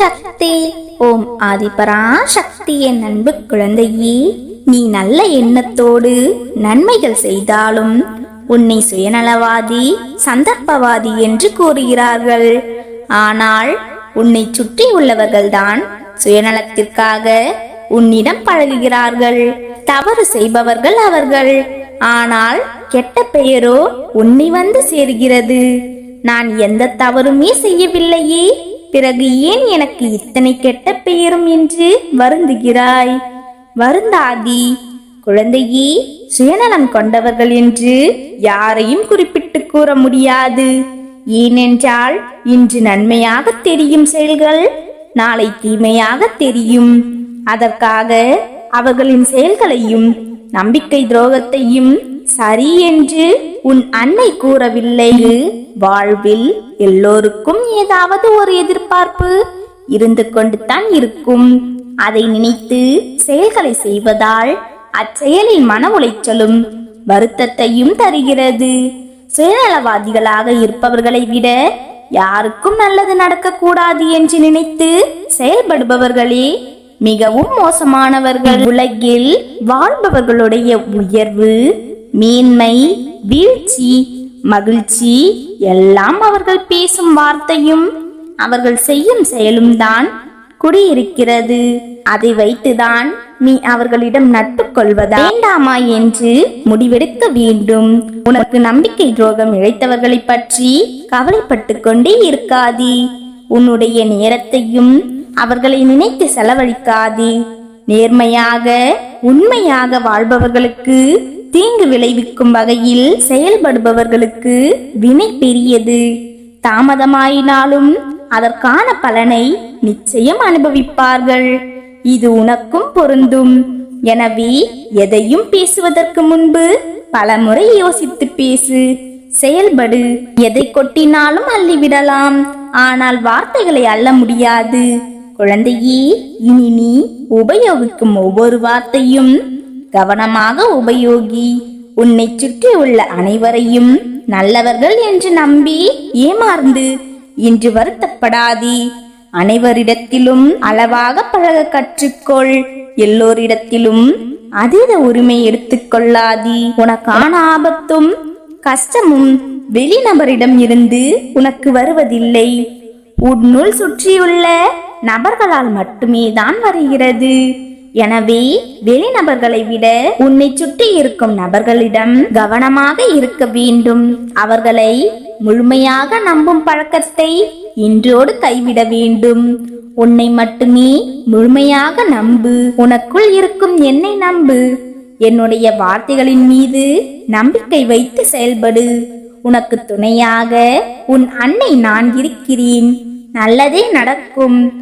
சக்தி. ஓம் ஆதிபரா சக்தி என் அன்பு குழந்தையே நீ நல்ல எண்ணத்தோடு நன்மைகள் செய்தாலும் உன்னை சுயநலவாதி சந்தர்ப்பவாதி என்று கூறுகிறார்கள். ஆனால் உன்னை சுற்றி உள்ளவர்கள்தான் சுயநலத்திற்காக உன்னிடம் பழகுகிறார்கள். தவறு செய்பவர்கள் அவர்கள். ஆனால் கெட்ட பெயரோ உன்னை வந்து சேர்கிறது. நான் எந்த தவறுமே செய்யவில்லையே. பிறகு ஏன் எனக்கு இத்தனை கெட்ட பெயரும் என்று வருந்துகிறாய்? வருந்தாதி குழந்தையே சுயநலம் கொண்டவர்கள் என்று யாரையும் குறிப்பிட்டு கூற முடியாது. ஏனென்றால் இன்று நன்மையாக தெரியும் செயல்கள் நாளை தீமையாக தெரியும். அதற்காக அவர்களின் செயல்களையும் நம்பிக்கை துரோகத்தையும் சரி என்று உன் அன்னை கூறவில்லை. வாழ்வில் எல்லோருக்கும் ஏதாவது ஒரு எதிர்பார்ப்பு இருந்து கொண்டு தான் இருக்கும். அதை நினைத்து செயல்களை செய்வதால் அச்செயலில் மன உளைச்சலும் வருத்தத்தையும் தருகிறது. சுயநலவாதிகளாக இருப்பவர்களை விட யாருக்கும் நல்லது நடக்கக்கூடாது என்று நினைத்து செயல்படுபவர்களே மிகவும் மோசமானவர்கள். உலகில் வாழ்பவர்களுடைய உயர்வு மேன்மை வீழ்ச்சி மகிழ்ச்சி எல்லாம் அவர்கள் பேசும் வார்த்தையும் அவர்கள் செய்யும் செயலும் தான் குடியிருக்கிறது. அதை வைத்துதான் நீ அவர்களிடம் நட்பு கொள்வதா? வேண்டாமா என்று முடிவெடுக்க வேண்டும். உனக்கு நம்பிக்கை துரோகம் இழைத்தவர்களை பற்றி கவலைப்பட்டு கொண்டே இருக்காதே. உன்னுடைய நேரத்தையும் அவர்களை நினைத்து செலவழிக்காதே. நேர்மையாக உண்மையாக வாழ்பவர்களுக்கு தீங்கு விளைவிக்கும் வகையில் செயல்படுபவர்களுக்கு வினை பெரியது. தாமதமாயினாலும் அதற்கான பலனை நிச்சயம் அனுபவிப்பார்கள். இது உனக்கும் பொருந்தும். எனவே எதையும் பேசுவதற்கு முன்பு பலமுறை யோசித்து பேசு. செயல்படு. எதை கொட்டினாலும் அள்ளிவிடலாம். ஆனால் வார்த்தைகளை அள்ள முடியாது. குழந்தையே இனி நீ உபயோகிக்கும் ஒவ்வொரு வார்த்தையும் கவனமாக உபயோகி. உன்னை சுற்றி உள்ள அனைவரையும் நல்லவர்கள் என்று நம்பி ஏமாந்து இன்று வருத்தப்படாதி. அனைவரிடத்திலும் அளவாக பழக கற்றுக்கொள். எல்லோரிடத்திலும் அதீத உரிமை எடுத்துக்கொள்ளாதி உனக்கான ஆபத்தும் கஷ்டமும் வெளிநபரிடம் இருந்து உனக்கு வருவதில்லை. உன்னுள் சுற்றியுள்ள நபர்களால் மட்டுமே தான் வருகிறது. எனவே வெளிநபர்களை விட உன்னை சுற்றி இருக்கும் நபர்களிடம் கவனமாக இருக்க வேண்டும். அவர்களை முழுமையாக நம்பும் பழக்கத்தை இன்றோடு கைவிட வேண்டும். உன்னை மட்டுமே முழுமையாக நம்பு. உனக்குள் இருக்கும் என்னை நம்பு. என்னுடைய வார்த்தைகளின் மீது நம்பிக்கை வைத்து செயல்படு. உனக்கு துணையாக உன் அன்னை நான் இருக்கிறேன். நல்லதே நடக்கும்.